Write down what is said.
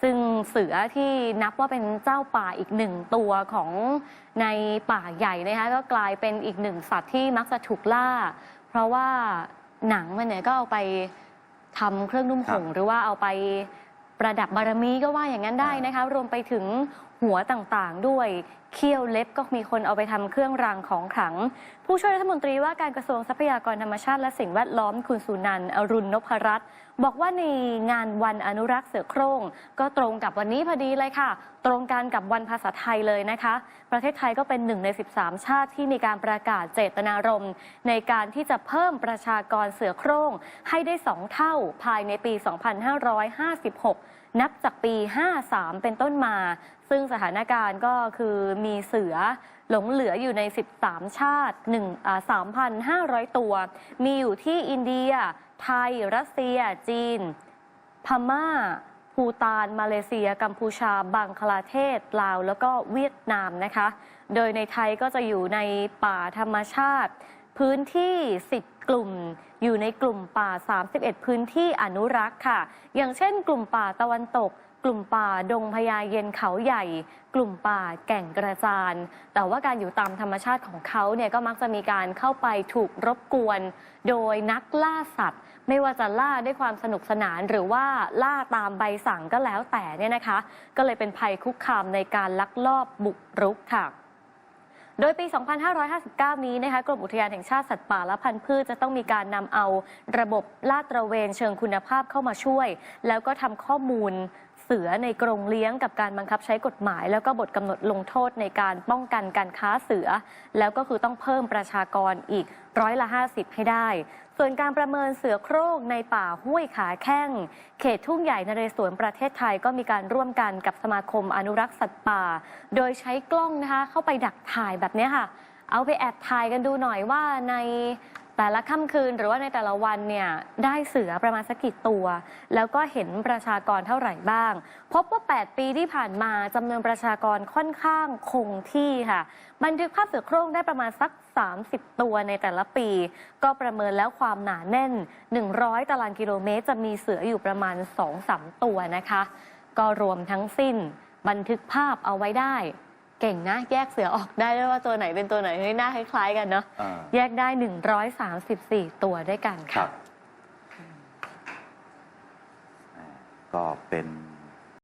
ซึ่งเสือที่นับว่าเป็นเจ้าป่าอีกหนึ่งตัวของในป่าใหญ่นะคะก็กลายเป็นอีกหนึ่งสัตว์ที่มักจะถูกล่า เพราะว่าหนังมันเนี่ยก็เอาไปทำเครื่องนุ่มห่มหรือว่าเอาไปประดับบารมีก็ว่าอย่างนั้นได้นะคะรวมไปถึง หัวต่างๆ ด้วยเขี้ยวเล็บก็มีคนเอาไปทำเครื่องรางของขลัง ผู้ช่วยรัฐมนตรีว่าการกระทรวงทรัพยากรธรรมชาติและสิ่งแวดล้อมคุณสุนันท์อรุณนพรัตน์บอกว่าในงานวันอนุรักษ์เสือโคร่ง ก็ตรงกับวันนี้พอดีเลยค่ะ ตรงกันกับวันภาษาไทยเลยนะคะ ประเทศไทยก็เป็นหนึ่งใน 13 ชาติที่มีการประกาศเจตนารมณ์ ในการที่จะเพิ่มประชากรเสือโคร่งให้ได้ 2 เท่าภายในปี 2556นับจากปี 53 เป็นต้นมา ซึ่งสถานการณ์ก็คือมีเสือหลงเหลืออยู่ใน 13 ชาติ1อ่า3,500 ตัว มีอยู่ที่อินเดีย ไทย รัสเซีย จีน พม่าภูตาน มาเลเซีย กัมพูชา บังคลาเทศ ลาว แล้วก็เวียดนามนะคะ โดยในไทยก็จะอยู่ในป่าธรรมชาติ พื้นที่ 10 กลุ่ม อยู่ในกลุ่มป่า 31 พื้นที่อนุรักษ์ค่ะ อย่างเช่น กลุ่มป่าตะวันตก กลุ่มป่าดงพญาเย็นเขาใหญ่ กลุ่มป่าแก่งกระจาน แต่ว่าการอยู่ตามธรรมชาติของเขาเนี่ยก็มักจะมีการเข้าไปถูกรบกวน โดยนักล่าสัตว์ไม่ว่าจะล่าด้วยความสนุกสนานหรือว่าล่าตามใบสั่งก็แล้วแต่เนี่ยนะคะ ก็เลยเป็นภัยคุกคามในการลักลอบบุกรุกค่ะ โดยปี 2559 นี้นะคะกรมอุทยานแห่งชาติสัตว์ป่าและพันธุ์พืชจะต้องมีการนำเอาระบบลาดตระเวนเชิงคุณภาพเข้ามาช่วย แล้วก็ทำข้อมูล เสือในกรงเลี้ยงกับการบังคับใช้กฎหมาย แล้วก็บทกำหนดลงโทษในการป้องกันการค้าเสือ แล้วก็คือต้องเพิ่มประชากรอีกร้อยละ 50 ให้ได้ ส่วนการประเมินเสือโคร่งในป่าห้วยขาแข้ง เขตทุ่งใหญ่นเรศวรประเทศไทยก็มีการร่วมกันกับสมาคมอนุรักษ์สัตว์ป่า โดยใช้กล้องนะคะเข้าไปดักถ่ายแบบนี้ค่ะ เอาไปแอบถ่ายกันดูหน่อยว่าใน แต่ละค่ำคืนหรือว่าในแต่ละวันเนี่ยได้เสือประมาณสักกี่ตัว แล้วก็เห็นประชากรเท่าไหร่บ้าง พบว่า 8 ปีที่ผ่านมาจำนวนประชากรค่อนข้างคงที่ค่ะ บันทึกภาพเสือโคร่งได้ประมาณสัก 30 ตัวในแต่ละปี ก็ประเมินแล้วความหนาแน่น 100 ตารางกิโลเมตร จะมีเสืออยู่ประมาณ 2-3 ตัวนะคะ ก็รวมทั้งสิ้น บันทึกภาพเอาไว้ได้ เก่งนะ แยกเสือออกได้ด้วยว่าตัวไหนเป็นตัวไหนเฮ้ยหน้าคล้ายๆ กันเนาะอ่าแยกได้ 134 ตัวด้วยกันครัค่ะบอ่าก็เป็น